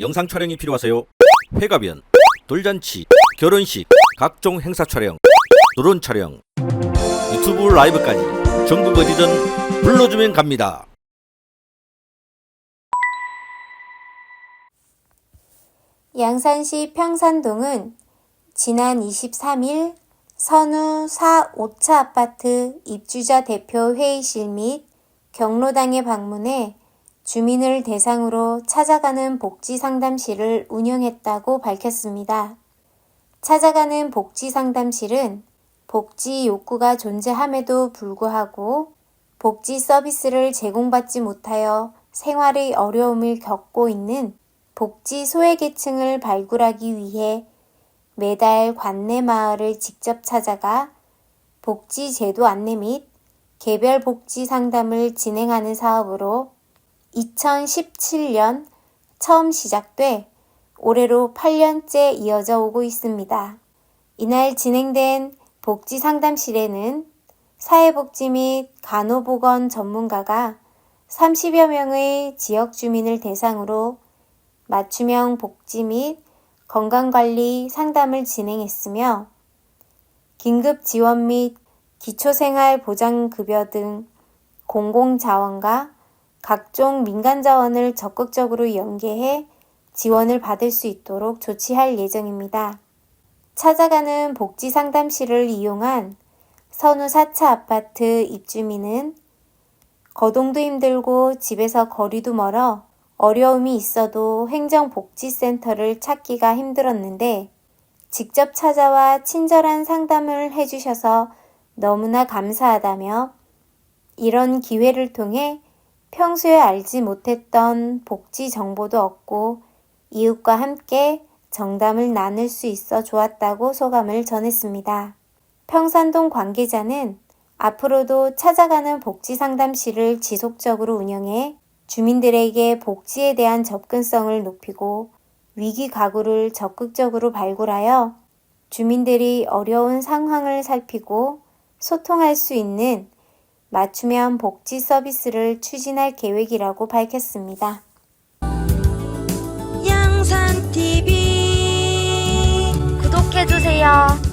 영상 촬영이 필요하세요? 회가변, 돌잔치, 결혼식, 각종 행사 촬영, 드론 촬영, 유튜브 라이브까지 전국 어디든 불러주면 갑니다. 양산시 평산동은 지난 23일 선우 4, 5차 아파트 입주자 대표 회의실 및 경로당에 방문해 주민을 대상으로 찾아가는 복지 상담실을 운영했다고 밝혔습니다. 찾아가는 복지 상담실은 복지 욕구가 존재함에도 불구하고 복지 서비스를 제공받지 못하여 생활의 어려움을 겪고 있는 복지 소외계층을 발굴하기 위해 매달 관내 마을을 직접 찾아가 복지 제도 안내 및 개별 복지 상담을 진행하는 사업으로 2017년 처음 시작돼 올해로 8년째 이어져 오고 있습니다. 이날 진행된 복지 상담실에는 사회복지 및 간호보건 전문가가 30여 명의 지역 주민을 대상으로 맞춤형 복지 및 건강관리 상담을 진행했으며 긴급 지원 및 기초생활 보장급여 등 공공자원과 각종 민간 자원을 적극적으로 연계해 지원을 받을 수 있도록 조치할 예정입니다. 찾아가는 복지 상담실을 이용한 선우 4차 아파트 입주민은 거동도 힘들고 집에서 거리도 멀어 어려움이 있어도 행정복지센터를 찾기가 힘들었는데 직접 찾아와 친절한 상담을 해주셔서 너무나 감사하다며 이런 기회를 통해 평소에 알지 못했던 복지 정보도 얻고 이웃과 함께 정담을 나눌 수 있어 좋았다고 소감을 전했습니다. 평산동 관계자는 앞으로도 찾아가는 복지 상담실을 지속적으로 운영해 주민들에게 복지에 대한 접근성을 높이고 위기 가구를 적극적으로 발굴하여 주민들이 어려운 상황을 살피고 소통할 수 있는 맞춤형 복지 서비스를 추진할 계획이라고 밝혔습니다. 양산 TV 구독해주세요.